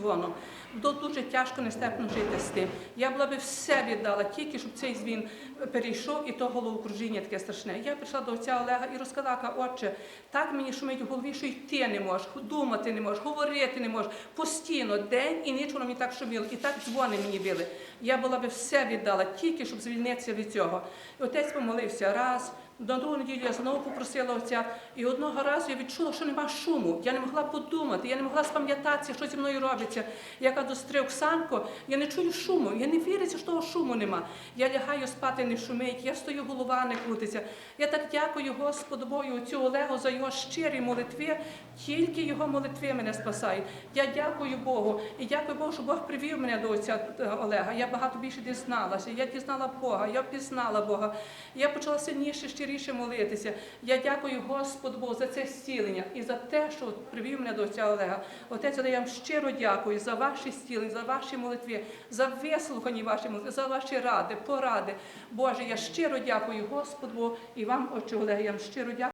дзвоном. Було дуже тяжко нестерпно жити з тим. Я була би все віддала, тільки щоб цей дзвін перейшов, і то головокружіння таке страшне. Я прийшла до отця Олега і розказала, «Ка, отче, так мені шумить у голові, що йти не можеш, думати не можеш, говорити не можеш. Постійно, день і ніч воно мені так шуміло, і так дзвони мені били. Я була би все віддала, тільки щоб звільнитися від цього. І отець помолився раз. На другу неділю я знову попросила отця, і одного разу я відчула, що нема шуму. Я не могла подумати, я не могла спам'ятатися, що зі мною робиться. Я кажу, сестри Оксанко, я не чую шуму, я не віриться, що того шуму нема. Я лягаю спати, не шумить, я стою, голова не крутиться. Я так дякую Господу Богу, отцю Олегу за його щирі молитви. Тільки його молитви мене спасають. Я дякую Богу і дякую Богу, що Бог привів мене до отця е, Олега. Я багато більше дізналася. Я дізнала Бога, я впізнала Бога. Я почала сильніше, щиріше молитися. Я дякую Господу Богу за це зцілення і за те, що привів мене до отця Олега. Отець Олег, я вам щиро дякую за ваші зцілення, за ваші молитви, за вислухані ваші молитви, за ваші ради, поради. Боже, я щиро дякую Господу Богу і вам, отче Олег, я вам щиро дякую.